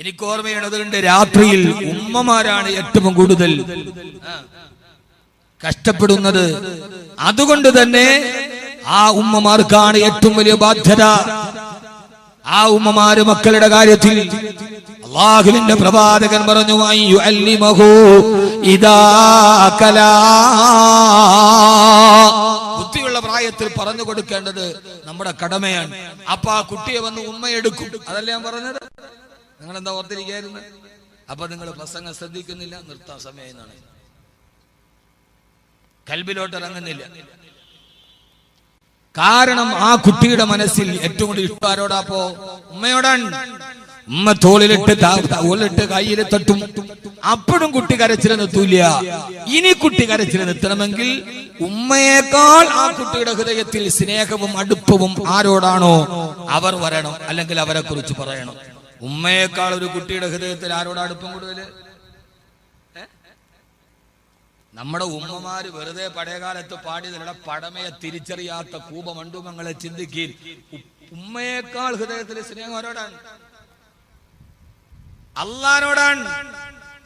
എനിക്ക് ഓർമ്മയുള്ളതുകൊണ്ട് രാത്രിയിൽ ഉമ്മമാരാണ് ഏറ്റവും കൂടുതൽ കഷ്ടപ്പെടുന്നത്. അതുകൊണ്ട് തന്നെ ആ ഉമ്മമാർക്കാണ് ഏറ്റവും വലിയ ബാധ്യത. ആ ഉമ്മമാര് മക്കളുടെ കാര്യത്തിൽ അള്ളാഹുവിന്റെ പ്രവാചകൻ പറഞ്ഞു. ബുദ്ധിയുള്ള പ്രായത്തിൽ പറഞ്ഞു കൊടുക്കേണ്ടത് നമ്മുടെ കടമയാണ്. അപ്പൊ ആ കുട്ടിയെ വന്ന് ഉമ്മയെടുക്കും. അതല്ലേ ഞാൻ പറഞ്ഞത്? നിങ്ങൾ എന്താ ഓർത്തിരിക്കായിരുന്നു? അപ്പൊ നിങ്ങൾ പ്രസംഗം ശ്രദ്ധിക്കുന്നില്ല നിർത്താൻ സമയം എന്നാണ് കൽബിലോട്ട് ഇറങ്ങുന്നില്ല കാരണം ആ കുട്ടിയുടെ മനസ്സിൽ ഏറ്റവും കൂടുതൽ ഇഷ്ടം ആരോടാപ്പോ ഉമ്മയോടാണ്. ഉമ്മ തോളിലിട്ട് തോളിലിട്ട് കയ്യിൽ തട്ടും. അപ്പോഴും കുട്ടി കരച്ചിൽ നിർത്തൂല ഇനി കുട്ടി കരച്ചിൽ നിർത്തണമെങ്കിൽ ഉമ്മയേക്കാൾ ആ കുട്ടിയുടെ ഹൃദയത്തിൽ സ്നേഹവും അടുപ്പവും ആരോടാണോ? അവർ വരണം അല്ലെങ്കിൽ അവരെ കുറിച്ച് പറയണം. ഉമ്മയേക്കാൾ ഒരു കുട്ടിയുടെ ഹൃദയത്തിൽ ആരോട് അടുപ്പം കൂടുതൽ നമ്മുടെ ഉമ്മമാര് വെറുതെ പഴയകാലത്ത് പാടിയതിലൂടെ പടമയെ തിരിച്ചറിയാത്ത കൂപമണ്ഡുമങ്ങളെ ചിന്തിക്കീൻ ഉമ്മയേക്കാൾ ഹൃദയത്തിൽ സ്നേഹം ആരോടാണ്? അള്ളാനോടാണ്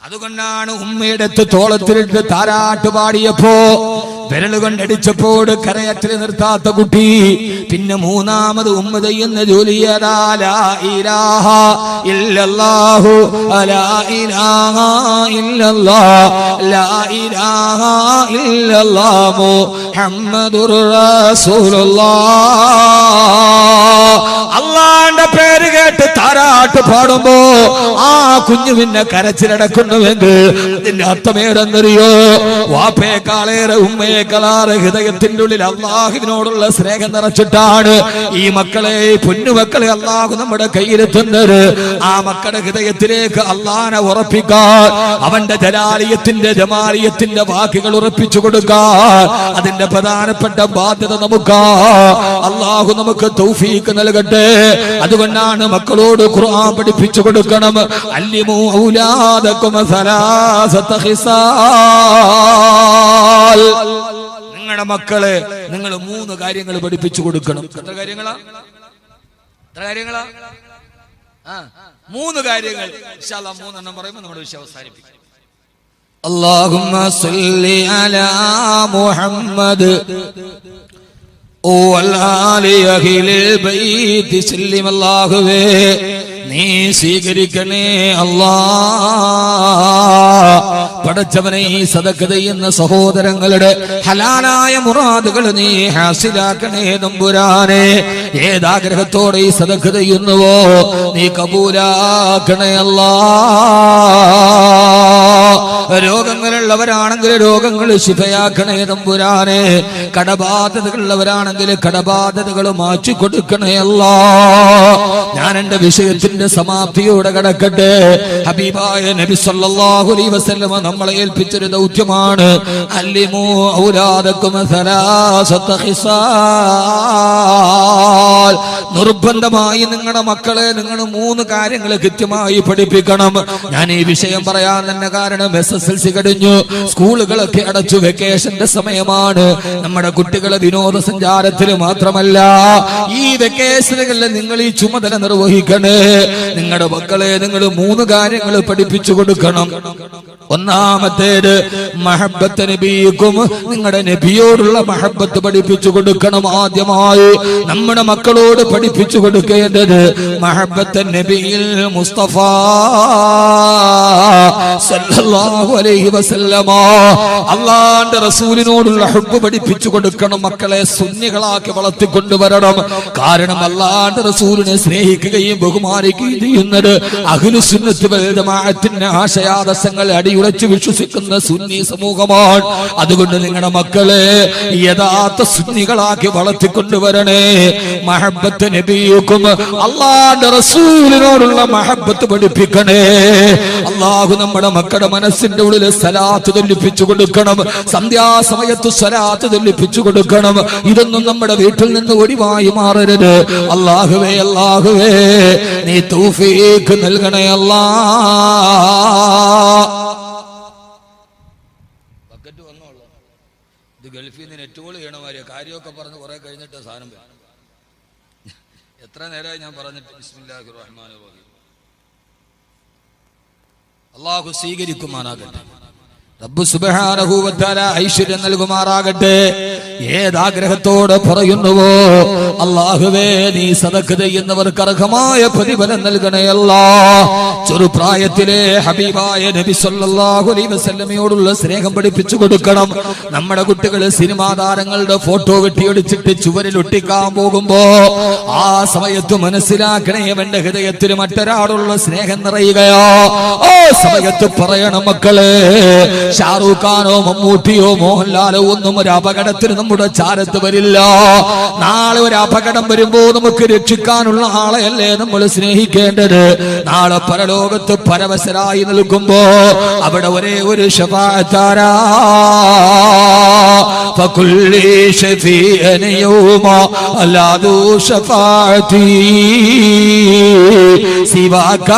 അതുകൊണ്ടാണ് ഉമ്മയുടെ തോളത്തിലിട്ട് താരാട്ട് പാടിയപ്പോ വിരൽ കൊണ്ടടിച്ചപ്പോൾ കരയറ്റിൽ നിർത്താത്ത കുട്ടി. പിന്നെ മൂന്നാമത് ഉമ്മ ചെയ്യുന്ന ജോലി അള്ളാന്റെ പേര് കേട്ട് താരാട്ട് പാടുമ്പോ ആ കുഞ്ഞു പിന്നെ കരച്ചിലടക്കുന്നുവെങ്കിൽ അതിന്റെ അർത്ഥമേടെന്നറിയോ വാപ്പയേക്കാളേറെ ഉമ്മയേക്കാളേറെ ഹൃദയത്തിന്റെ ഉള്ളിൽ അള്ളാഹുവിനോടുള്ള സ്നേഹം നിറച്ചിട്ടാണ് ഈ മക്കളെ പൊന്നുമക്കളെ അള്ളാഹു നമ്മുടെ കയ്യിലെത്തുന്നത്. ആ മക്കളുടെ ഹൃദയത്തിലേക്ക് അള്ളാനെ ഉറപ്പിക്കാൻ അവന്റെ ജലാലയത്തിന്റെ ജമാലിയത്തിന്റെ വാക്കുകൾ ഉറപ്പിച്ചു കൊടുക്കാൻ അതിന്റെ പ്രധാനപ്പെട്ട ബാധ്യത നമുക്ക്. അള്ളാഹു നമുക്ക് തൗഫീക്ക് നൽകട്ടെ അതുകൊണ്ടാണ് മക്കളോട് ഖുർആൻ പഠിപ്പിച്ചു കൊടുക്കണം അല്ലിമു ഔലാദക്കും സലാസത ഖിസാൽ നിങ്ങളുടെ മക്കളെ നിങ്ങൾ മൂന്ന് കാര്യങ്ങൾ പഠിപ്പിച്ചു കൊടുക്കണം എത്ര കാര്യങ്ങളാ എത്ര കാര്യങ്ങളാ ആ മൂന്ന് കാര്യങ്ങൾ ഇൻഷാ അല്ലാ മൂന്നെണ്ണം പറയുമ്പോൾ നമ്മുടെ വിഷയം അവസാനിപ്പിക്കും اللهم صل على محمد ഓ അല്ലാഹുവേ നീ സ്വീകരിക്കണേ അല്ലാ പടച്ചവനെ ഈ സദക്ക ചെയ്യുന്ന സഹോദരങ്ങളുടെ ഹലാലായ മുറാദുകൾ നീ ഹാസിലാക്കണേ നമ്പുരാനെ. ഏതാഗ്രഹത്തോടെ ഈ സദക്ക ചെയ്യുന്നുവോ നീ കബൂലാക്കണേ അല്ലാ രോഗങ്ങളുള്ളവരാണെങ്കിൽ രോഗങ്ങൾ ശിഫയാക്കണേ തമ്പുരാനെ. കടബാധ്യതകളുള്ളവരാണെങ്കിൽ കടബാധ്യതകൾ മാറ്റി കൊടുക്കണേ അല്ലാ. ഞാൻ എന്റെ വിഷയത്തിന്റെ സമാപ്തിയോടെ കടക്കട്ടെ. ഹബീബായ നബി സല്ലല്ലാഹു അലൈഹി വസല്ലമ നമ്മളെ ഏൽപ്പിച്ചൊരു ദൗത്യമാണ്. അല്ലിമു ഔലാദക്കും സലാസത ഹിസാൽ. നിർബന്ധമായി നിങ്ങളുടെ മക്കളെ നിങ്ങൾ മൂന്ന് കാര്യങ്ങൾ കൃത്യമായി പഠിപ്പിക്കണം. ഞാൻ ഈ വിഷയം പറയാൻ തന്നെ കാരണം എസ് എസ് എൽ സി കഴിഞ്ഞു. സ്കൂളുകളൊക്കെ അടച്ചു വെക്കേഷന്റെ സമയമാണ്. നമ്മുടെ കുട്ടികളെ വിനോദസഞ്ചാരത്തിൽ മാത്രമല്ല ഈ വെക്കേഷനുകളിൽ നിങ്ങൾ ഈ ചുമതല നിർവഹിക്കണേ. നിങ്ങളുടെ മക്കളെ നിങ്ങൾ മൂന്ന് കാര്യങ്ങൾ പഠിപ്പിച്ചു കൊടുക്കണം. ഒന്നാമത്തേത് മഹബത്ത് നബിക്കും നിങ്ങളുടെ നബിയോടുള്ള മഹബത്ത് പഠിപ്പിച്ചു കൊടുക്കണം ആദ്യമായി. നമ്മുടെ മക്കളോട് പഠിപ്പിച്ചു കൊടുക്കേണ്ടത് മഹബത്ത് നബിയിൽ മുസ്തഫ സല്ലല്ലാഹു അലൈഹി വസല്ലമ. അള്ളാന്റെ റസൂലിനോടുള്ള ഹുബ്ബ് പഠിപ്പിച്ചു കൊടുക്കണം മക്കളെ സുന്നികളാക്കി വളർത്തിക്കൊണ്ടുവരണം. കാരണം അള്ളാന്റെ റസൂലിനെ സ്നേഹിക്കുകയും ബഹുമാനിക്കുകയും ചെയ്യുന്നത് അഖിലു സുന്നത്ത് ജമാഅത്തിന്റെ ആശയാദർശങ്ങൾ അടിയുറച്ച് വിശ്വസിക്കുന്ന സുന്നി സമൂഹമാണ്. അതുകൊണ്ട് നിങ്ങളുടെ മക്കളെ യഥാർത്ഥ സുന്നികളാക്കി വളർത്തിക്കൊണ്ടുവരണേ. മഹബത്ത് നബിയുക്കും അള്ളാന്റെ റസൂലിനോടുള്ള മഹബത്ത് പഠിപ്പിക്കണേ. അള്ളാഹു നമ്മുടെ മക്കളുടെ മനസ്സിന്റെ ഉള്ളിൽ സലാത്ത് തൊല്ലിപ്പിച്ചു കൊടുക്കണം. സന്ധ്യാസമയത്ത് സ്വലാത്ത് തൊല്ലിപ്പിച്ചു കൊടുക്കണം. ഇതൊന്നും നമ്മുടെ വീട്ടിൽ നിന്ന് ഒഴിവായി മാറരുത്. അള്ളാഹുവേ അല്ലാഹുവേ നീ തൂഫീക്ക് നൽകണേ അല്ലാ. ഇത് ഗൾഫിൽ നിന്ന് നെറ്റ് കോൾ ചെയ്യണമാതിരി കാര്യമൊക്കെ പറഞ്ഞ് കുറെ കഴിഞ്ഞിട്ട് സാധനം എത്ര നേരമായി ഞാൻ പറഞ്ഞിട്ട്? ബിസ്മില്ലാഹി റഹ്മാനിർ റഹീം. അള്ളാഹു സ്വീകരിക്കുമാറാകട്ടെ. റബ്ബ് ഐശ്വര്യം നൽകുമാറാകട്ടെ. ഏതാഗ്രഹത്തോടെ പറയുന്നുവോ? അള്ളാഹുവേ നീ സദക്ക് ചെയ്യുന്നവർക്ക് അർഹമായ പ്രതിഫലം നൽകണയല്ല ചെറുപ്രായത്തിലെ ഹബീബായ നബി സല്ലല്ലാഹു അലൈഹി വസല്ലമയോടുള്ള സ്നേഹം പഠിപ്പിച്ചു കൊടുക്കണം. നമ്മുടെ കുട്ടികൾ സിനിമാ താരങ്ങളുടെ ഫോട്ടോ വെട്ടിയൊടിച്ചിട്ട് ചുവരിൽ ഒട്ടിക്കാൻ പോകുമ്പോ ആ സമയത്ത് മനസ്സിലാക്കണേ എന്റെ ഹൃദയത്തിൽ മറ്റൊരാളുള്ള സ്നേഹം നിറയുകയോ. ആ സമയത്ത് പറയണം മക്കളെ ഷാറൂഖ് ഖാനോ മമ്മൂട്ടിയോ മോഹൻലാലോ ഒന്നും ഒരു അപകടത്തിന് നമ്മുടെ ചാരത്ത് വരില്ല നാളെ ഒരു അപകടം വരുമ്പോ നമുക്ക് രക്ഷിക്കാനുള്ള ആളെയല്ലേ നമ്മൾ സ്നേഹിക്കേണ്ടത് നാളെ പരലോകത്ത് പരവശരായി നിൽക്കുമ്പോ അവിടെ ഒരേ ഒരു ശപാത്താരാ فكل شفيع يوم لا ذو شفاعتي سواك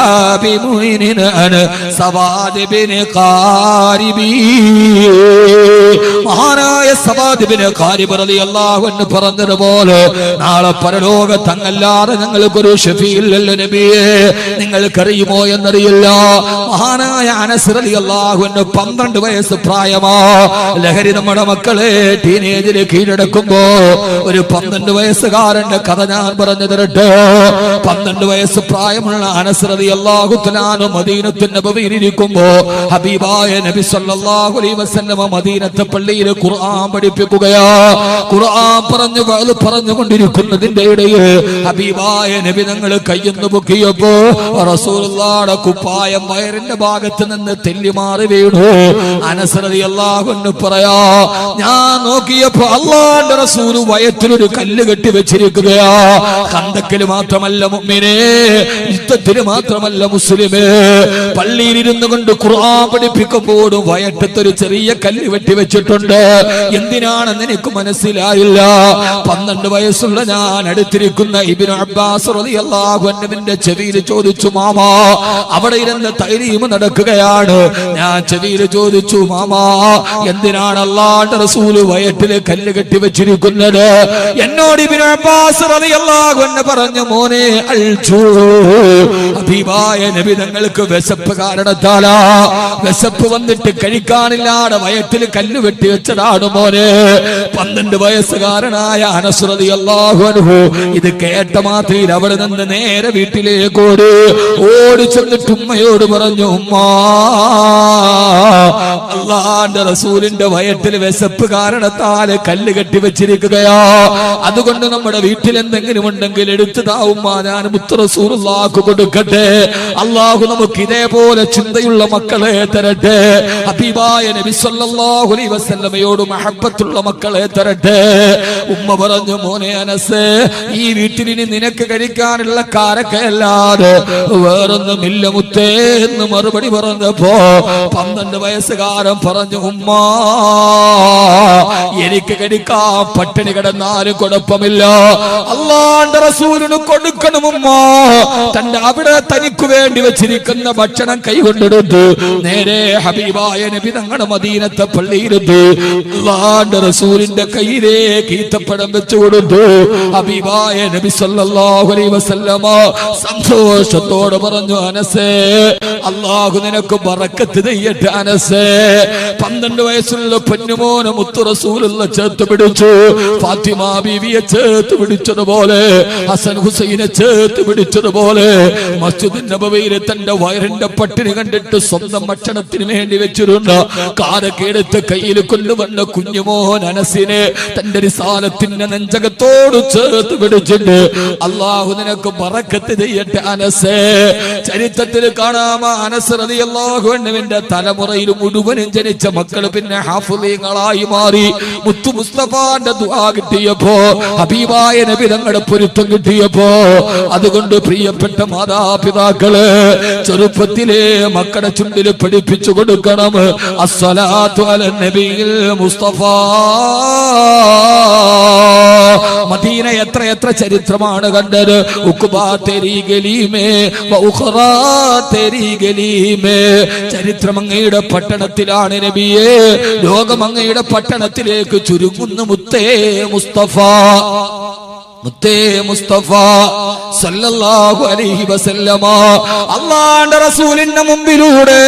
بمؤمن أنا سواد بن നബിയേ മഹാനായ സവാദിബിന് കാര്യപ്രതി അള്ളാഹു എന്ന് പറഞ്ഞതുപോലെ നാളെ പരലോകത്തങ്ങല്ലാതെ ഞങ്ങൾക്കൊരു ഷഫീല്ലല്ലോ നബിയേ. നിങ്ങൾക്കറിയുമോ എന്നറിയില്ല. മഹാനായ അനസ്രതി അള്ളാഹു എന്ന് പന്ത്രണ്ട് വയസ്സ് പ്രായമാ. ലഹരി നമ്മുടെ മക്കളെ ടീനേജിൽ കീഴടക്കുമ്പോ ഒരു പന്ത്രണ്ട് വയസ്സുകാരന്റെ കഥ ഞാൻ പറഞ്ഞു തരട്ടെ. പന്ത്രണ്ട് വയസ്സ് പ്രായമുള്ള അനസ്രതി അള്ളാഹു തലാനു മദീനത്തിന്റെ ഭവിയിലിരിക്കുമ്പോ ഹബീബായ നബി സല്ല സല്ലല്ലാഹു അലൈഹി വസല്ലമ മദീനത്തെ പള്ളിയിൽ ഖുർആൻ പഠിപ്പിക്കുകയാ. ഖുർആൻ പറഞ്ഞു പറഞ്ഞു കൊണ്ടിരിക്കുന്നതിന്റെ ഇടയിൽ ഹബീബായ നബി തങ്ങൾ കയ്യെന്ന് പൊക്കിയപ്പോ റസൂലുള്ളാഹിയുടെ കുപ്പായം വയറിന്റെ ഭാഗത്ത് നിന്ന് തെല്ലി വീണു. അനസറതി അള്ളാഹു പറയാ ഞാൻ നോക്കിയപ്പോ അള്ളാന്റെ റസൂൽ വയറ്റിലൊരു കല്ല് കെട്ടി വെച്ചിരിക്കുകയാ. കന്തക്കിൽ മാത്രമല്ല മുമ്മിനെ യുദ്ധത്തിന് മാത്രമല്ല മുസ്ലിമേ. പള്ളിയിൽ ഇരുന്നു കൊണ്ട് ഖുർആൻ പഠിപ്പിക്കുമ്പോഴും വയറ്റത്തൊരു ചെറിയ കല്ല് വെട്ടി വെച്ചിട്ടുണ്ട്. എന്തിനാണെന്ന് എനിക്ക് മനസ്സിലായില്ല? പന്ത്രണ്ട് വയസ്സുള്ള ഞാൻ അടുത്തിരിക്കുന്ന ഇബിൻ അബ്ബാസ് റളിയല്ലാഹു അൻഹുവിന്റെ ചെവിയിൽ ചോദിച്ചു മാമാ അവിടെ ഇരുന്ന് തൈരീമ് നടക്കുകയാണ്. ഞാൻ ചെവിയിൽ ചോദിച്ചു മാമാ എന്തിനാണ് അല്ലാണ്ട് റസൂൽ വയറ്റിൽ കല്ല് കെട്ടി വെച്ചിരിക്കുന്നത്? എന്നോട് ഇബിൻ അബ്ബാസ് റളിയല്ലാഹു പറഞ്ഞു മോനെ അൽജൂ ഹബീബായ നബി തങ്ങൾക്ക് വിശപ്പ് കാരണത്താലാ. വിശപ്പ് വന്നിട്ട് കഴിക്കാനില്ലാതെ വയറ്റിൽ കല്ല് വെട്ടി വെച്ചതാണ് മോനെ. പന്ത്രണ്ട് വയസ്സുകാരനായ അനസ്രതി അൻഹു ഇത് കേട്ട മാത്രയിൽ അവിടെ നിന്ന് നേരെ വീട്ടിലേക്ക് ഓടി. ഓടി ചെന്നിട്ട് ഉമ്മയോട് പറഞ്ഞു ഉമ്മ അള്ളാന്റെ റസൂലിന്റെ വയറ്റിൽ വിശപ്പ് കാരണത്താൽ കല്ല് കെട്ടി വെച്ചിരിക്കുകയാ. അതുകൊണ്ട് നമ്മുടെ വീട്ടിൽ എന്തെങ്കിലും ഉണ്ടെങ്കിൽ എടുത്തതാ ഉമ്മ ഞാൻ മുത്തറസൂറുള്ളാക്ക് കൊടുക്കട്ടെ. അള്ളാഹു നമുക്ക് ഇതേപോലെ ചിന്തയുള്ള മക്കളെ തരട്ടെ. ഹബീബായ നബി സല്ലല്ലാഹു അലൈഹി വസല്ലമയോട് മഹബ്ബത്തുള്ള മക്കളെ തരട്ടെ. ഉമ്മ പറഞ്ഞു മോനെ അനസ് ഈ വീട്ടിൽ ഇനി നിനക്ക് കഴിക്കാനുള്ള കാരക്ക അല്ലാതെ വേറൊന്നുമില്ല മുത്തേ എന്ന് മറുപടി പറഞ്ഞപ്പോ പന്ത്രണ്ട് വയസ്സുകാരൻ പറഞ്ഞു ഉമ്മ എനിക്ക് കഴിക്കാൻ പട്ടിണി കിടന്നാലും കുഴപ്പമില്ല. അള്ളാന്റെ റസൂലിന് കൊടുക്കണം ഉമ്മ. തന്റെ അവിടെ തനിക്ക് വേണ്ടി വെച്ചിരിക്കുന്ന ഭക്ഷണം കൈകൊണ്ടെടുത്ത് നേരെ ഹബീബായ നബി തങ്ങളുടെ മദീനത്തെ പള്ളിയിരുത്ത് അള്ളാന്റെ റസൂലിന്റെ കയ്യിലേക്ക് ഈത്തപ്പഴം വെച്ചു കൊടുത്തു. ഹബീബായ നബി സല്ലല്ലാഹു അലൈഹി വസല്ലമ സന്തോഷത്തോടെ പറഞ്ഞു അനസേ അള്ളാഹു നിനക്ക് ബറക്കത്ത് ചെയ്യട്ടെ അനസേ. പന്ത്രണ്ട് വയസ്സുള്ള പൊന്നുമോനെ മുത്തു റസൂലുള്ള ചേർത്ത് പിടിച്ചു. ഫാത്തിമ ബീവിയെ ചേർത്ത് പിടിച്ചതുപോലെ ഹസൻ ഹുസൈനെ ചേർത്ത് പിടിച്ചതുപോലെ മസ്ജിദ് നബവയിലെ തന്റെ വയറിന്റെ പട്ടിണി കണ്ടിട്ട് സ്വന്തം ഭക്ഷണത്തിന് വേണ്ടി വെച്ചിരുന്ന കാരൊക്കെ എടുത്ത് കയ്യിൽ കൊണ്ടുവന്ന കുഞ്ഞുമോഹൻ അനസിനെ തന്റെ റിസാലത്തിന്റെ നെഞ്ചകത്തോട് ചേർത്ത് പിടിച്ചിട്ട് അള്ളാഹു നിനക്ക് പറക്കത്ത് ചെയ്യട്ടെ അനസേ. ചരിത്രത്തിൽ കാണാമ അനസ് റതി അള്ളാഹുവിന്റെ തലമുറയിൽ മുഴുവനും ജനിച്ച മക്കൾ പിന്നെ ഹാഫുലീങ്ങളായി മാറി. മുത്തു മുസ്തഫാന്റെ ദുആ കിട്ടിയപ്പോ ഹബീബായ നബി തങ്ങളുടെ പൊരുത്തം കിട്ടിയപ്പോ അതുകൊണ്ട് പ്രിയപ്പെട്ട മാതാപിതാക്കൾ ചെറുപ്പത്തിലെ മക്കളെ ചുണ്ടിൽ പഠിപ്പിച്ചു കൊടുക്കണം. അസ്സലാത്തു അല മദീന എത്ര എത്ര ചരിത്രമാണ് കണ്ടത്? ചരിത്രം അങ്ങയുടെ പട്ടണത്തിലാണ് നബിയെ. ലോകം അങ്ങയുടെ പട്ടണത്തിലേക്ക് ചുരുങ്ങുന്നു മുത്തേ മുസ്തഫ. മുത്തേ മുസ്തഫ സല്ലല്ലാഹു അലൈഹി വസല്ലമ. അള്ളാന്റെ റസൂലിന്റെ മുമ്പിലൂടെ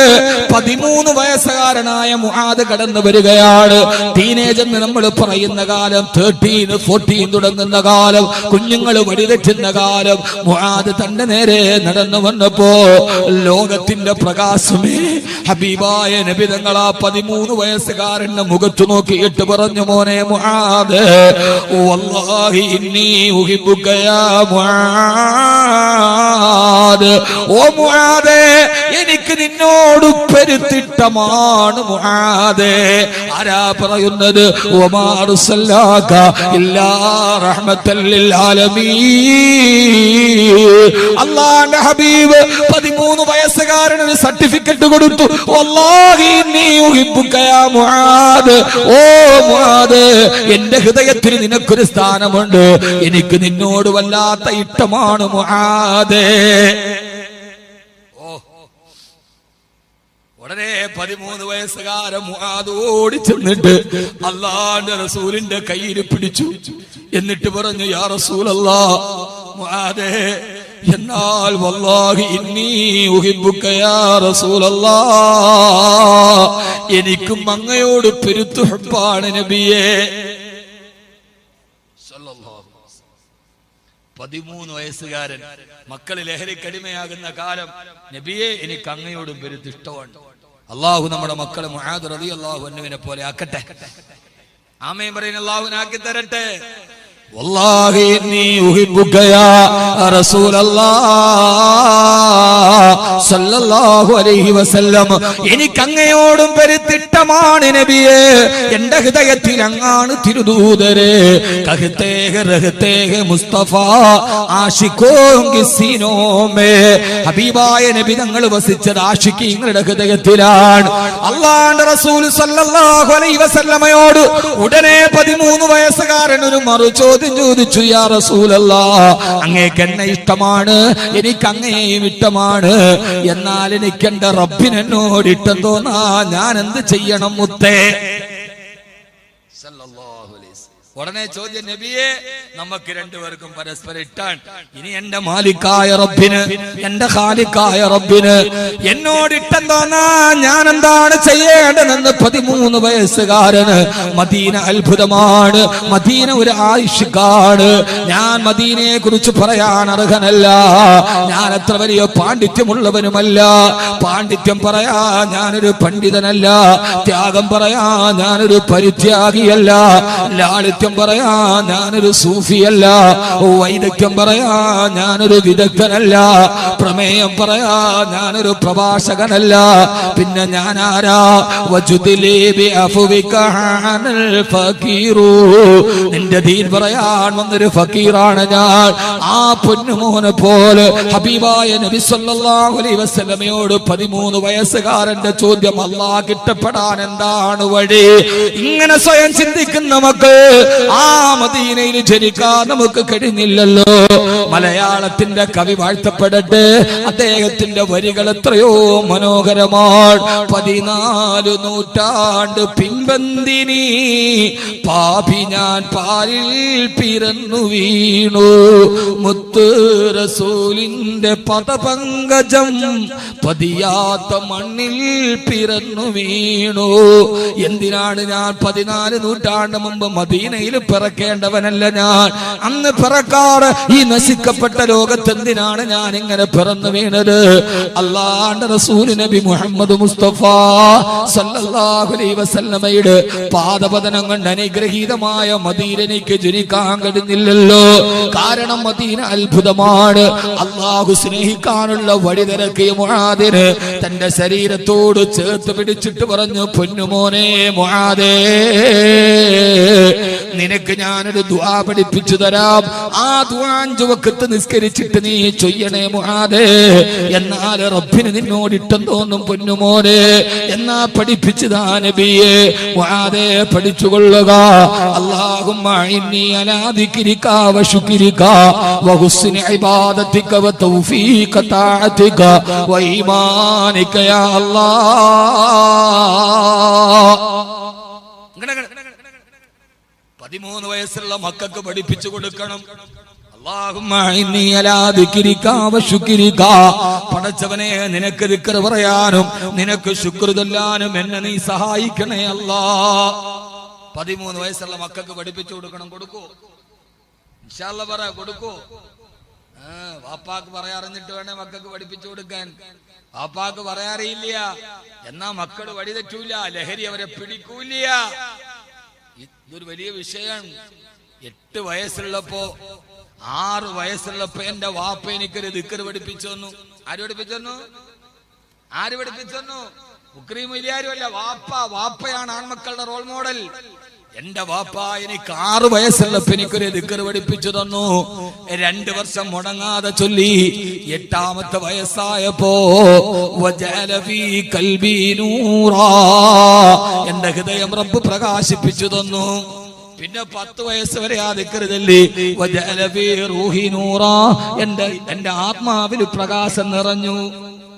പതിമൂന്ന് വയസ്സുകാരനായ മുആദ് കടന്നു വരികയാണ്. ടീനേജ് എന്ന് നമ്മൾ പറയുന്ന കാലം തേർട്ടീൻ ഫോർട്ടീൻ തുടങ്ങുന്ന കാലം കുഞ്ഞുങ്ങൾ വഴിതെറ്റുന്ന കാലം മുഹാദ് തന്റെ നേരെ നടന്നു വന്നപ്പോ ലോകത്തിന്റെ പ്രകാശമേ ഹബീബായ നബി തങ്ങൾ ആ പതിമൂന്ന് വയസ്സുകാരന്റെ മുഖത്തു നോക്കിയിട്ട് പറഞ്ഞു മോനെ മുഹാദ് വല്ലാഹി ഇന്നി ഓ മുആദേ എനിക്ക് നിന്നോട് പെരുത്തിട്ടമാണ് ആരാ പറയുന്നത്? അല്ലാഹുവിന്റെ ഹബീബ് 13 വയസ്സുകാരൻ ഒരു സർട്ടിഫിക്കറ്റ് കൊടുത്തു. ഓ എന്റെ ഹൃദയത്തിൽ നിനക്കൊരു സ്ഥാനമുണ്ട്. എനിക്ക് നിന്നോട് വല്ലാത്ത ഇഷ്ടമാണ് മുആദേ. ഓ. ഉടനെ പതിമൂന്ന് വയസ്സുകാരൻ മുആദ് ഓടി ചെന്നിട്ട് അള്ളാന്റെ റസൂലിന്റെ കയ്യിൽ പിടിച്ചു. എന്നിട്ട് പറഞ്ഞു യാ റസൂലല്ലാ എന്നാൽ വല്ലാഹി ഇന്നി ഉഹിബ്ബുക യാ റസൂലല്ലാ എനിക്കും അങ്ങയോട് പെരുത്തു നബിയെ. പതിമൂന്ന് വയസ്സുകാരൻ മക്കൾ ലഹരിക്കടിമയാകുന്ന കാലം നബിയെ എനിക്ക് അങ്ങയോടും പെരുത്ത് ഇഷ്ടമാണ്. അള്ളാഹു നമ്മുടെ മക്കളെ മുഹാദ് റതി അള്ളാഹു അന്നുവിനെ പോലെ ആക്കട്ടെ. ആമയും പറയുന്ന അള്ളാഹുവിനാക്കി തരട്ടെ എനിക്ക് അങ്ങയോടും പെരുത്തിട്ടമാണ് നബിയെ. എന്റെ ഹൃദയത്തിൽ അങ്ങാണ് തിരുദൂതരെ. കഹത്തേഹ റഹത്തേഹ മുസ്തഫ ആഷിക്കോങ്കിസിനോമേ ഹബീബായ നബി ഞങ്ങൾ വസിച്ചത് ആഷിക്ക് നിങ്ങളുടെ ഹൃദയത്തിലാണ്. അള്ളാന്റെ റസൂൽ സല്ലല്ലാഹു അലൈഹി വസല്ലമയോട് ഉടനെ പതിമൂന്ന് വയസ്സുകാരൻ ഒരു മറുചോദ്യം ചോദ്യം ചോദിച്ചു യാ റസൂലല്ല അങ്ങേക്ക് എന്നെ ഇഷ്ടമാണ് എനിക്ക് അങ്ങേയും ഇഷ്ടമാണ്. എന്നാൽ എനിക്ക് എന്റെ റബ്ബിനെന്നോട് ഇഷ്ടം തോന്നാ ഞാൻ എന്ത് ചെയ്യണം മുത്തേ? ഉടനെ ചോദ്യം നബിയെ നമുക്ക് രണ്ടുപേർക്കും പരസ്പരം ഇട്ടാൻ. ഇനി എന്റെ മാലിക്കായ റബ്ബിന് എന്റെ ഖാലിക്കായ റബ്ബിന് എന്നോട് ഇഷ്ടം തോന്നാ ഞാൻ എന്താണ് ചെയ്യേണ്ടതെന്ന് പതിമൂന്ന് വയസ്സുകാരന് മദീന അത്ഭുതമാണ്. മദീന ഒരു ആയുഷ്കാണ്. ഞാൻ മദീനയെ കുറിച്ച് പറയാൻ അർഹനല്ല. ഞാൻ അത്ര വലിയ പാണ്ഡിത്യമുള്ളവനുമല്ല. പാണ്ഡിത്യം പറയാ ഞാനൊരു പണ്ഡിതനല്ല. ത്യാഗം പറയാ ഞാനൊരു പരിത്യാഗിയല്ല. ലാളിത്യം പറയാ ഞാനൊരു സൂഫിയല്ല. വൈദഗ്ധ്യം പറയാ ഞാനൊരു വിദഗ്ധനല്ല. പ്രമേയം പറയാ ഞാനൊരു പ്രഭാഷകനല്ല. പിന്നെ ഞാൻ ആരാ നിന്റെ ദീൻ പറയാൻ വന്നൊരു ഫക്കീറാണ് ഞാൻ. ആ പൊന്നുമോനെ പോലെ ഹബീബായ നബി സല്ലല്ലാഹു അലൈഹി വസല്ലമയോട് പതിമൂന്ന് വയസ്സുകാരന്റെ ചോദ്യം അള്ളാഹ് കിട്ടപ്പെടാൻ എന്താണ് വഴി? ഇങ്ങനെ സ്വയം ചിന്തിക്കുന്ന നമുക്ക് ആ മദീനയിൽ ജനിക്കാൻ നമുക്ക് കഴിഞ്ഞില്ലല്ലോ. മലയാളത്തിന്റെ കവി വാഴ്ത്തപ്പെടട്ടെ. അദ്ദേഹത്തിന്റെ വരികൾ എത്രയോ മനോഹരമാണ്. പതിനാല് നൂറ്റാണ്ട് പിൻപന്തിനി. പാപി ഞാൻ പാലിൽ പിറന്നു വീണു. മുത്ത് റസൂലിന്റെ പദപങ്കജം പതിയാത്ത മണ്ണിൽ പിറന്നു വീണു. എന്തിനാണ് ഞാൻ പതിനാല് നൂറ്റാണ്ട് മുമ്പ് മദീനയിൽ പിറക്കേണ്ടവനല്ല ഞാൻ. അന്ന് പിറക്കാട് ഈ നശിക്കപ്പെട്ട ലോകത്ത് എന്തിനാണ് ഞാൻ ഇങ്ങനെ പിറന്നു വീണത്? അള്ളാണ്ട് റസൂൽ നബി മുഹമ്മദ് മുസ്തഫ വസല്ലമയുടെ പാദപതനം കൊണ്ട് അനുഗ്രഹീതമായ മദീന എനിക്ക് ജനിക്കാൻ കഴിഞ്ഞില്ലല്ലോ. കാരണം മദീന അത്ഭുതമാണ്. അള്ളാഹു സ്നേഹിക്കാനുള്ള വഴി തിരക്കിയ മുഹാദിന് തന്റെ ശരീരത്തോട് ചേർത്ത് പിടിച്ചിട്ട് പറഞ്ഞു പൊന്നുമോനെ മുഹാദേ നിനക്ക് ഞാനൊരു ദുആ പഠിപ്പിച്ചു തരാം. ആ ദുആ വക്കത്ത് നിസ്കരിച്ചിട്ട് നീ ചൊയ്യണേ മുഹാദേ. എന്നാൽ റബ്ബിന് നിന്നോട് ഇഷ്ടം തോന്നും പൊന്നുമോനെ എന്നാ പഠിപ്പിച്ചതാ നബിയെ. മുഹാദേ പഠിച്ചുകൊള്ളുക. അലാ ദിക്രിക പതിമൂന്ന് വയസ്സുള്ള മക്കൾക്ക് പഠിപ്പിച്ചു കൊടുക്കണം. പടച്ചവനെ നിനക്ക് ദിക്കർ പറയാനും നിനക്ക് ശുക്ർ എന്നെ നീ സഹായിക്കണേ അല്ല. പതിമൂന്ന് വയസ്സുള്ള മക്കൾക്ക് പഠിപ്പിച്ചു കൊടുക്കണം കൊടുക്കൂ. പറ കൊടുക്കൂ. വാപ്പാക്ക് പറയാറിഞ്ഞിട്ട് വേണേ മക്കൾക്ക് പഠിപ്പിച്ചു കൊടുക്കാൻ. വാപ്പാക്ക് പറയാറിയില്ല. എന്നാ മക്കൾ വഴി തെറ്റൂല ലഹരി അവരെ പിടിക്കൂല ഇതൊരു വലിയ വിഷയമാണ്. എട്ട് വയസ്സുള്ളപ്പോ ആറ് വയസ്സുള്ളപ്പോ എന്റെ വാപ്പ എനിക്കൊരു ദിക്കർ പഠിപ്പിച്ചു തന്നു. ആര് പഠിപ്പിച്ചു തന്നു? ആര് പഠിപ്പിച്ചു തന്നു? ഉക്രീം ഇല്ലാരുമല്ല വാപ്പ. വാപ്പയാണ് ആൺമക്കളുടെ റോൾ മോഡൽ എന്റെ വാപ്പ എനിക്ക് ആറു വയസ്സുള്ളപ്പോ എനിക്കൊരു ദിക്കർ പഠിപ്പിച്ചു തന്നു രണ്ടു വർഷം മുടങ്ങാതെ ചൊല്ലി എട്ടാമത്തെ വയസ്സായപ്പോ. എന്റെ ഹൃദയം റബ്ബ് പ്രകാശിപ്പിച്ചു തന്നു പിന്നെ പത്ത് വയസ്സ് വരെ ആ ദിക്കരുതല്ലേ എന്റെ എന്റെ ആത്മാവിൽ പ്രകാശം നിറഞ്ഞു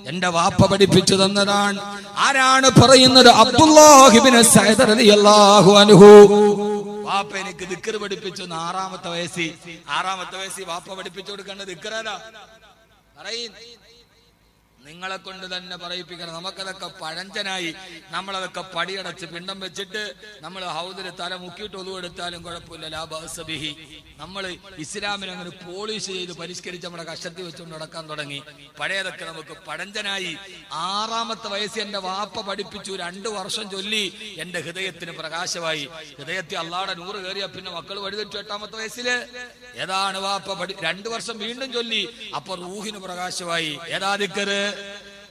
എന്റെ വാപ്പ പഠിപ്പിച്ചു തന്നതാണ്. ആരാണ് പറയുന്നത്? അബ്ദുല്ലാഹിബിന് അൻഹു. വാപ്പ എനിക്ക് ദിക്കർ പഠിപ്പിച്ചു ആറാമത്തെ വയസ്സിൽ ആറാമത്തെ വയസ്സിൽ വാപ്പ പഠിപ്പിച്ചു കൊടുക്കേണ്ട ദിക്കറല്ല പറയും. നിങ്ങളെ കൊണ്ട് തന്നെ പറയിപ്പിക്കണം. നമുക്കതൊക്കെ പഴഞ്ചനായി നമ്മളതൊക്കെ പടിയടച്ച് പിണ്ടം വെച്ചിട്ട് നമ്മൾ ഹൗദിൽ തല മുക്കിയിട്ട് ഒതുവെടുത്താലും കുഴപ്പമില്ല. ലാഭസബിഹി നമ്മൾ ഇസ്ലാമിനെ അങ്ങനെ പോളിഷ് ചെയ്ത് പരിഷ്കരിച്ച് നമ്മുടെ കഷത്തി വെച്ചുകൊണ്ട് നടക്കാൻ തുടങ്ങി. പഴയതൊക്കെ നമുക്ക് പഴഞ്ചനായി. ആറാമത്തെ വയസ്സിൽ എന്റെ വാപ്പ പഠിപ്പിച്ചു. രണ്ടു വർഷം ചൊല്ലി എന്റെ ഹൃദയത്തിന് പ്രകാശമായി. ഹൃദയത്തിൽ അള്ളാടെ നൂറ് കയറിയ പിന്നെ മക്കൾ വഴിതെറ്റു എട്ടാമത്തെ വയസ്സിൽ. ഏതാണ് വാപ്പ പഠി രണ്ടു വർഷം വീണ്ടും ചൊല്ലി. അപ്പൊ റൂഹിന് പ്രകാശമായി. ഏതാ ദിക്കറ്?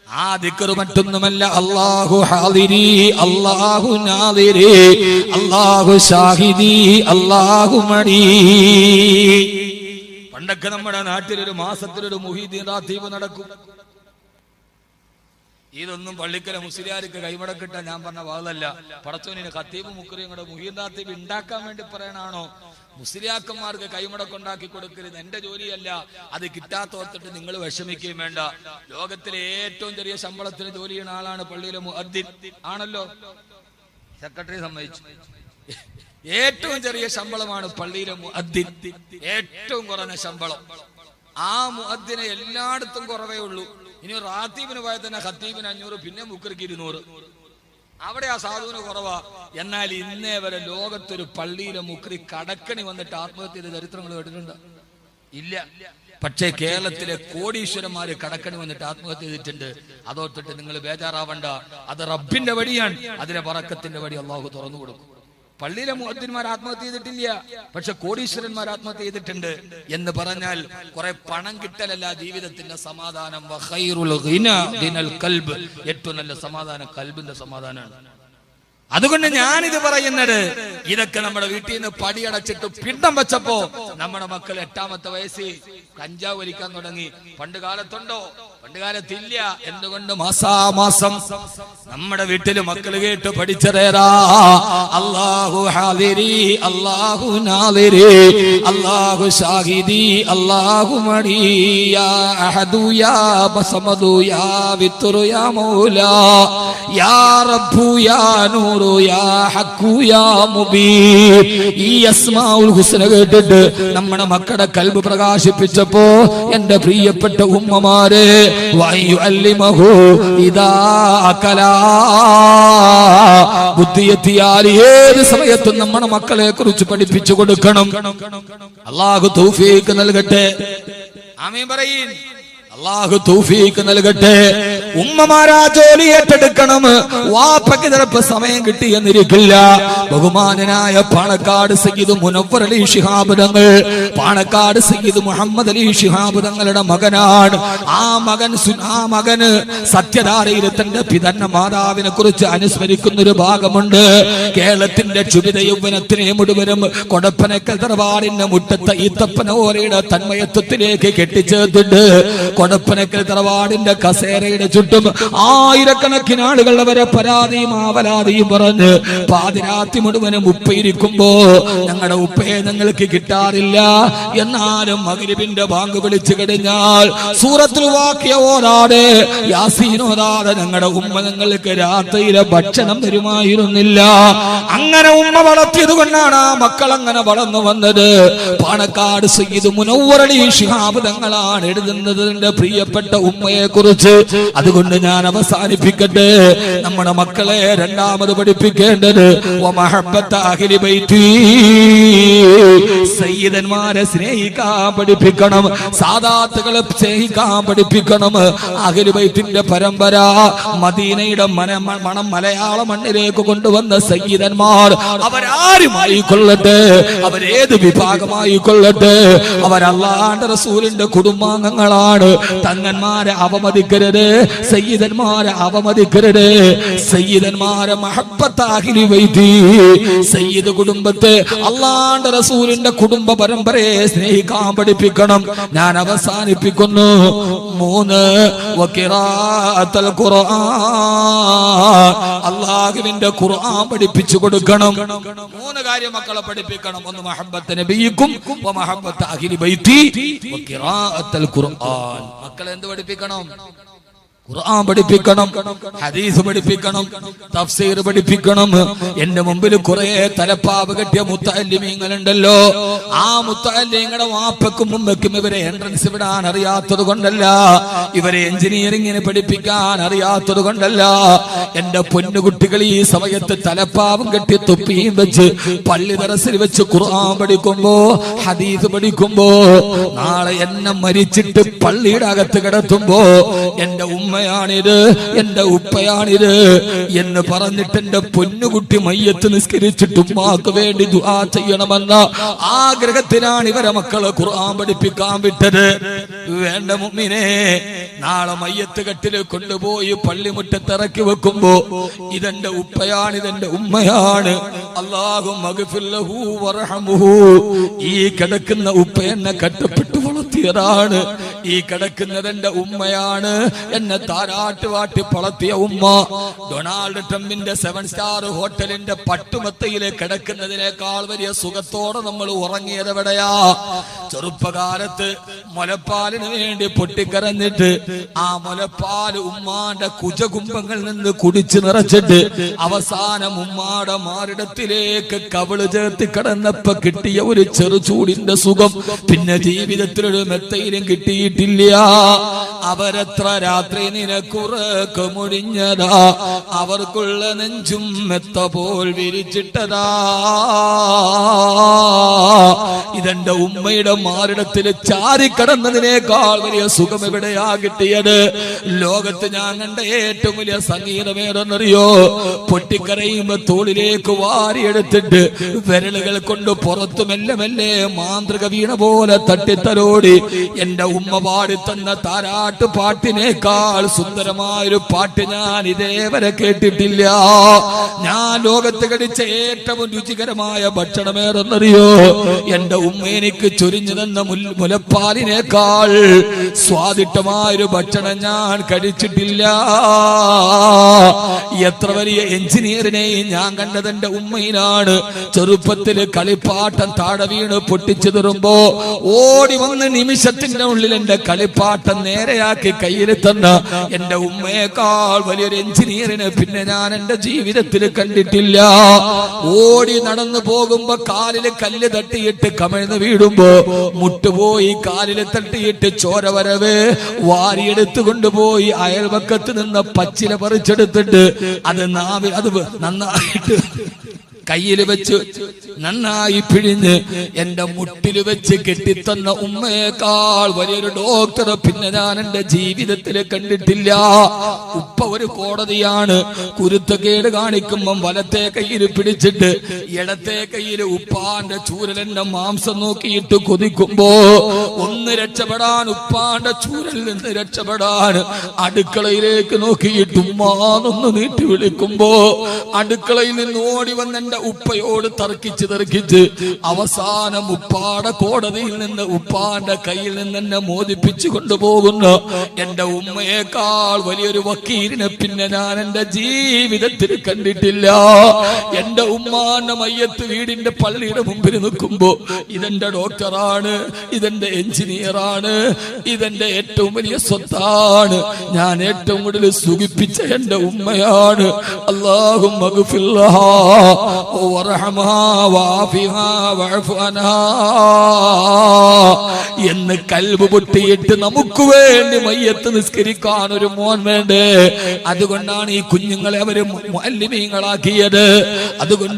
ആ ദിക്കറ് മറ്റൊന്നുമല്ല. അള്ളാഹു ഹാദിരി അള്ളാഹു നാദിരി അള്ളാഹു ഷാഹിദി അള്ളാഹു മണി. പണ്ടൊക്കെ നമ്മുടെ നാട്ടിലൊരു മാസത്തിലൊരു റാത്തീബ് നടക്കും. ഇതൊന്നും പള്ളിക്കര മുസ്ലിയാർക്ക് കൈമടക്കിട്ട ഞാൻ പറഞ്ഞ വാതല്ല പടച്ചോനിന് ഖത്തീബ് മുക്കറിയും കൂടെ മുഹീദാത്തീബ് ഉണ്ടാക്കാൻ വേണ്ടി പറയണാണോ? മുസ്ലിയാക്കന്മാർക്ക് കൈമടക്കുണ്ടാക്കി കൊടുക്കരുത്. എന്റെ ജോലിയല്ല. അത് കിട്ടാത്തോർത്തിട്ട് നിങ്ങൾ വിഷമിക്കുകയും വേണ്ട. ലോകത്തിലെ ഏറ്റവും ചെറിയ ശമ്പളത്തിന് ജോലി ചെയ്യുന്ന ആളാണ് പള്ളിയിലെ മുഅദ്ദിൻ ആണല്ലോ? സെക്രട്ടറി സമ്മതിച്ചു. ഏറ്റവും ചെറിയ ശമ്പളമാണ് പള്ളിയിലെ മുഅദ്ദിൻ ഏറ്റവും കുറഞ്ഞ ശമ്പളം. ആ മുഹദ്ദിനെ എല്ലായിടത്തും കുറവേ ഉള്ളൂ. ഇനി റാത്തീബിന് പോയാൽ തന്നെ ഖത്തീബിന് അഞ്ഞൂറ് പിന്നെ മുക്കർക്ക് ഇരുന്നൂറ്. അവിടെ ആ സാധുവിന് കുറവാ. എന്നാൽ ഇന്നേ വരെ ലോകത്തൊരു പള്ളിയിലെ മുക്രി കടക്കണി വന്നിട്ട് ആത്മഹത്യ ചെയ്ത ചരിത്രങ്ങൾ കേട്ടിട്ടുണ്ട്? ഇല്ല. പക്ഷേ കേരളത്തിലെ കോടീശ്വരന്മാര് കടക്കണി വന്നിട്ട് ആത്മഹത്യ ചെയ്തിട്ടുണ്ട്. അതോർത്തിട്ട് നിങ്ങൾ ബേജാറാവണ്ട. അത് റബ്ബിന്റെ വഴിയാണ്. അതിലെ പറക്കത്തിന്റെ വഴി അള്ളാഹു തുറന്നു കൊടുക്കും. പള്ളിയിലെ മുഹത്തിന്മാർ ആത്മഹത്യ ചെയ്തിട്ടില്ല പക്ഷെ കോടീശ്വരന്മാർ ആത്മഹത്യ ചെയ്തിട്ടുണ്ട് എന്ന് പറഞ്ഞാൽ കുറെ പണം കിട്ടലല്ല ജീവിതത്തിന്റെ സമാധാനം. കൽബ്. ഏറ്റവും നല്ല സമാധാനം കൽബിന്റെ സമാധാനമാണ്. അതുകൊണ്ട് ഞാനിത് പറയുന്നത് ഇതൊക്കെ നമ്മുടെ വീട്ടിൽ നിന്ന് പടിയടച്ചിട്ട് പിണ്ടം വെച്ചപ്പോ നമ്മുടെ മക്കൾ എട്ടാമത്തെ വയസ്സിൽ കഞ്ചാവ് വലിക്കാൻ തുടങ്ങി. പണ്ട് കാലത്തുണ്ടോ? പണ്ട് കാലത്തില്ല എന്തുകൊണ്ട് മാസാമാസം നമ്മുടെ വീട്ടിൽ മക്കൾ കേട്ട് പഠിച്ചതേരാ അള്ളാഹു ഹാദിരി അള്ളാഹു നാദിരി അള്ളാഹു ഷാഹിദി അള്ളാഹു മണി യാ അഹദു യാ ബസമദു യാ വിത്തുറു യാ മൗല. യാ റബ്ബു യാ നൂറു യാ ഹക്കു യാ മുബീൻ. ഈ അസ്മാഉൽ ഹുസ്ന കേട്ടിട്ട് നമ്മുടെ മക്കളുടെ കൽബ് പ്രകാശിപ്പിച്ചപ്പോ എന്റെ പ്രിയപ്പെട്ട ഉമ്മമാരെ ബുദ്ധിയെത്തിയാൽ ഏത് സമയത്തും നമ്മുടെ മക്കളെ കുറിച്ച് പഠിപ്പിച്ചു കൊടുക്കണം. അള്ളാഹു തൗഫീഖ് നൽകട്ടെ. ആമീൻ പറയീൻ അള്ളാഹു തൂഫീക്ക് നൽകട്ടെ. ഉമ്മമാരാ ജോലി ഏറ്റെടുക്കണം. വാപ്പയ്ക്ക് ചിലപ്പോ സമയം കിട്ടിയെന്നിരിക്കില്ല. ബഹുമാനനായ പാണക്കാട് സയ്യിദ് മുനവർ അലി ശിഹാബ് തങ്ങൾ. പാണക്കാട് സയ്യിദ് മുഹമ്മദ് അലി ശിഹാബ് തങ്ങളുടെ മകനാണ്. ആ മകൻ ആ മകന് സത്യധാരയിൽ തന്റെ പിതന്ന മാതാവിനെ കുറിച്ച് അനുസ്മരിക്കുന്ന ഒരു ഭാഗമുണ്ട്. കേരളത്തിന്റെ ചുരിത യൗവനത്തിനെ മുഴുവനും കൊടപ്പനക്കൽ ദർബാറിന്റെ മുറ്റത്തെ ഈത്തപ്പന ഓരയുടെ തന്മയത്വത്തിലേക്ക് കെട്ടിച്ചേർത്തിട്ട് കൊടപ്പനക്കൽ തറവാടിന്റെ കസേരയുടെ ചുറ്റും ആയിരക്കണക്കിന് ആളുകൾ അവരെ പരാതിയും ആവലാതിയും പറഞ്ഞ് പാതിരാത്തി മുഴുവനും ഉപ്പയിരിക്കുമ്പോ ഞങ്ങളുടെ ഉപ്പയെ ഞങ്ങൾക്ക് കിട്ടാറില്ല. എന്നാലും മകരിബിന്റെ ബാങ്ക് വിളിച്ചു കഴിഞ്ഞാൽ സൂറത്തിൽ വാക്കിയ ഓരാതെ യാസീനോരാതെ ഞങ്ങളുടെ ഉമ്മ ഞങ്ങൾക്ക് രാത്രിയിലെ ഭക്ഷണം തരുമായിരുന്നില്ല. അങ്ങനെ ഉമ്മ വളർത്തിയത് കൊണ്ടാണ് ആ മക്കൾ അങ്ങനെ വളർന്നു വന്നത്. പാണക്കാട് സയ്യിദ് മുനവ്വറലി ഷിഹാബ് തങ്ങളാണ് എഴുതുന്നത് എന്റെ പ്രിയപ്പെട്ട ഉമ്മയെ കുറിച്ച് അതുകൊണ്ട് ഞാൻ അവസാനിപ്പിക്കട്ടെ. നമ്മുടെ മക്കളെ രണ്ടാമത് പഠിപ്പിക്കേണ്ടത്. സയ്യിദന്മാരെ സ്നേഹിക്കാൻ പഠിപ്പിക്കണം സാദാത്തുകളെ സ്നേഹിക്കാൻ പഠിപ്പിക്കണം. അഖിലുബൈത്തിന്റെ പരമ്പര മദീനയുടെ മന മണം മലയാള മണ്ണിലേക്ക് കൊണ്ടുവന്ന സയ്യിദന്മാർ അവരാരുമായി കൊള്ളട്ടെ? അവരേത് വിഭാഗമായി കൊള്ളട്ടെ? അവരല്ലാണ്ട് റസൂലിന്റെ കുടുംബാംഗങ്ങളാണ്. തങ്ങന്മാരെ അവമതിക്കരുത് സയ്യിദന്മാരെ അവമതിക്കരുത് സയ്യിദന്മാരെ മഹബത്താഹിലി വൈദ്യ സയ്യിദ് കുടുംബത്തെ അള്ളാണ്ട് റസൂലിന്റെ കുടുംബ പരമ്പരയെ സ്നേഹിക്കാൻ പഠിപ്പിക്കണം. ഞാൻ അവസാനിപ്പിക്കുന്നു. മൂന്ന് അള്ളാഹുവിന്റെ ഖുർആൻ പഠിപ്പിച്ചു കൊടുക്കണം. മൂന്ന് കാര്യം മക്കളെ പഠിപ്പിക്കണം. ഒന്ന് മഹബത്ത് ബീക്കും മഹബത്ത് അഖിലി ബൈത്തി ഖുർആൻ. മക്കളെ എന്ത് പഠിപ്പിക്കണം? ഖുർആൻ പഠിപ്പിക്കണം ഹദീസ് പഠിപ്പിക്കണം തഫ്സീർ പഠിപ്പിക്കണം. എന്റെ മുമ്പിൽ കുറെ തലപ്പാവ് കെട്ടിയ മുത്തല്ലിമീങ്ങളുണ്ടല്ലോ ആ മുത്തല്ലിങ്ങളുടെ വാപ്പക്കും മുമ്പക്കും ഇവരെ എൻട്രൻസ് വിടാൻ അറിയാത്തത് കൊണ്ടല്ല. ഇവരെ എഞ്ചിനീയറിംഗിന് പഠിപ്പിക്കാൻ അറിയാത്തത് കൊണ്ടല്ല. എന്റെ പൊന്നുകുട്ടികൾ ഈ സമയത്ത് തലപ്പാവും കെട്ടി തൊപ്പിയും വെച്ച് പള്ളി തറസിൽ വെച്ച് ഖുർആൻ പഠിക്കുമ്പോ ഹദീസ് പഠിക്കുമ്പോ നാളെ എന്നെ മരിച്ചിട്ട് പള്ളിയുടെ അകത്ത് കിടത്തുമ്പോ എന്റെ ഉമ്മയാണിത് എന്റെ ഉപ്പയാണിത് എന്ന് പറഞ്ഞിട്ട് എന്റെ പൊന്നുകുട്ടി മയ്യത്ത് നിസ്കരിച്ചിട്ട് ഉമ്മാക്ക് വേണ്ടി ദുആ ചെയ്യണമെന്ന ആഗ്രഹത്തിനാണ് ഇവരെ മക്കളെ ഖുർആൻ പഠിപ്പിക്കാൻ വിട്ടത്. വേണ്ട മുമ്മിനെ നാളെ മയ്യത്ത് കെട്ടിൽ കൊണ്ടുപോയി പള്ളിമുറ്റത്ത് ഇറക്കി വെക്കുമ്പോ ഇതെന്റെ ഉപ്പയാണ് ഇതെന്റെ ഉമ്മയാണ്. അള്ളാഹു ഈ കിടക്കുന്ന ഉപ്പ എന്നെ കട്ടപ്പെട്ടു വളർത്തിയതാണ്. ഈ കിടക്കുന്നത് എന്റെ ഉമ്മയാണ്. എന്നെ താരാട്ട് വാട്ടി വളർത്തിയ ഉമ്മ ഡൊണാൾഡ് ട്രംപിന്റെ സെവൻ സ്റ്റാർ ഹോട്ടലിന്റെ പട്ടുമത്തയിൽ കിടക്കുന്നതിനേക്കാൾ വലിയ സുഖത്തോടെ നമ്മൾ ഉറങ്ങിയത് എവിടെയാ? ചെറുപ്പകാലത്ത് മുലപ്പാലിന് വേണ്ടി പൊട്ടിക്കരഞ്ഞിട്ട് ആ മുലപ്പാൽ ഉമ്മാന്റെ കുജകുംഭങ്ങളിൽ നിന്ന് കുടിച്ചു നിറച്ചിട്ട് അവസാനം ഉമ്മാടെ മാറിടത്തിലേക്ക് കവിൾ ചേർത്ത് കിടന്നപ്പോ കിട്ടിയ ഒരു ചെറുചൂടിന്റെ സുഖം. പിന്നെ ജീവിതത്തിലൊരു മെത്തയിലും കിട്ടിയിട്ടില്ല. അവരെത്ര രാത്രി നിനക്കുറക്ക് മുഴിഞ്ഞതാ. അവർക്കുള്ള നെഞ്ചും മെത്ത പോൽ വിരിച്ചിട്ടതാ. ഇതെന്റെ ഉമ്മയുടെ മാറിടത്തിൽ ചാരിക്കടന്നതിനേക്കാൾ വലിയ സുഖം എവിടെയാ കിട്ടിയത്? ലോകത്ത് ഞാൻ കണ്ട ഏറ്റവും വലിയ സംഗീതമേതെന്നറിയോ പൊട്ടിക്കരയുമ്പോ തോളിലേക്ക് വാരിയെടുത്തിട്ട് വിരലുകൾ കൊണ്ട് പുറത്തു മെല്ലെ മെല്ലെ മാന്ത്രിക വീണ പോലെ തട്ടിത്തലോടി. എന്റെ ഉമ്മ പാടി തന്ന താരാട്ട് പാട്ടിനേക്കാൾ സുന്ദരമായൊരു പാട്ട് ഞാൻ ഇതേവരെ കേട്ടിട്ടില്ല. ഞാൻ ലോകത്ത് കടിച്ച ഏറ്റവും രുചികരമായ ഭക്ഷണമേറെന്നറിയോ എന്റെ ഉമ്മ എനിക്ക് ചൊരിഞ്ഞു തന്ന മുലപ്പാലിനേക്കാൾ സ്വാദിഷ്ടമായൊരു ഭക്ഷണം ഞാൻ കഴിച്ചിട്ടില്ല. എത്ര വലിയ എഞ്ചിനീയറിനെയും ഞാൻ കണ്ടത് എന്റെ ഉമ്മയിലാണ്. ചെറുപ്പത്തിൽ കളിപ്പാട്ടം താഴെ വീണ് പൊട്ടിച്ചു തരുമ്പോ ഓടി വന്ന് നിമിഷത്തിന്റെ ഉള്ളിൽ എന്റെ കളിപ്പാട്ടം നേരെയാക്കി കയ്യിൽ തന്ന എന്റെ ഉമ്മയേക്കാൾ വലിയൊരു എഞ്ചിനീയറിനെ പിന്നെ ഞാൻ എന്റെ ജീവിതത്തിൽ കണ്ടിട്ടില്ല. ഓടി നടന്നു പോകുമ്പോ കാലിൽ കല്ല് തട്ടിയിട്ട് കമിഴ്ന്ന് വീടുമ്പോ മുട്ടുപോയി കാലിൽ തട്ടിയിട്ട് ചോര വരവ് വാരിയെടുത്തു കൊണ്ടുപോയി അയൽവക്കത്ത് നിന്ന് പച്ചില പറിച്ചെടുത്തിട്ട് അത് നാവിൽ അത് നന്നായിട്ട് കയ്യിൽ വെച്ച് നന്നായി പിഴിഞ്ഞ് എന്റെ മുട്ടിൽ വെച്ച് കെട്ടിത്തന്ന ഉമ്മയേക്കാൾ വലിയൊരു ഡോക്ടറെ പിന്നെ ഞാൻ എന്റെ ജീവിതത്തിൽ കണ്ടിട്ടില്ല. ഉപ്പ ഒരു കോടതിയാണ്. കുരുത്തക്കേട് കാണിക്കുമ്പം വലത്തെ കയ്യിൽ പിടിച്ചിട്ട് ഇടത്തെ കയ്യിൽ ഉപ്പാന്റെ ചൂരലെന്റെ മാംസം നോക്കിയിട്ട് കൊതിക്കുമ്പോ ഒന്ന് രക്ഷപ്പെടാൻ ഉപ്പാന്റെ ചൂരൽ നിന്ന് രക്ഷപ്പെടാൻ അടുക്കളയിലേക്ക് നോക്കിയിട്ട് ഉമ്മാന്നൊന്ന് നീട്ടി വിളിക്കുമ്പോ അടുക്കളയിൽ നിന്ന് ഓടി വന്ന് എന്റെ ഉപ്പയോട് തർക്കിച്ച് തർക്കിച്ച് അവസാനം ഉപ്പാടെ കോടതിയിൽ നിന്ന് ഉപ്പാന്റെ കയ്യിൽ നിന്ന് എന്നെ മോദിപ്പിച്ചു കൊണ്ടുപോകുന്നു. എന്റെ ഉമ്മയേക്കാൾ വലിയൊരു വക്കീലിനെ പിന്നെ ഞാൻ എന്റെ ജീവിതത്തിൽ കണ്ടിട്ടില്ല. എന്റെ ഉമ്മാന്റെ മയ്യത്ത് വീടിന്റെ പള്ളിയുടെ മുമ്പിൽ നിൽക്കുമ്പോ ഇതെന്റെ ഡോക്ടറാണ് ഇതെന്റെ എഞ്ചിനീയറാണ് ഇതെന്റെ ഏറ്റവും വലിയ സ്വത്താണ്. ഞാൻ ഏറ്റവും കൂടുതൽ സുഖിപ്പിച്ച എന്റെ ഉമ്മയാണ്. അള്ളാഹും എന്ന് കൽബ് പൊട്ടിയിട്ട് നമുക്ക് വേണ്ടി മയ്യത്ത് നിസ്കരിക്കാൻ ഒരു മോൻ വേണ്ടേ? അതുകൊണ്ടാണ് ഈ കുഞ്ഞുങ്ങളെ അവർ മുഅല്ലിമീങ്ങളാക്കിയത് അതുകൊണ്ട്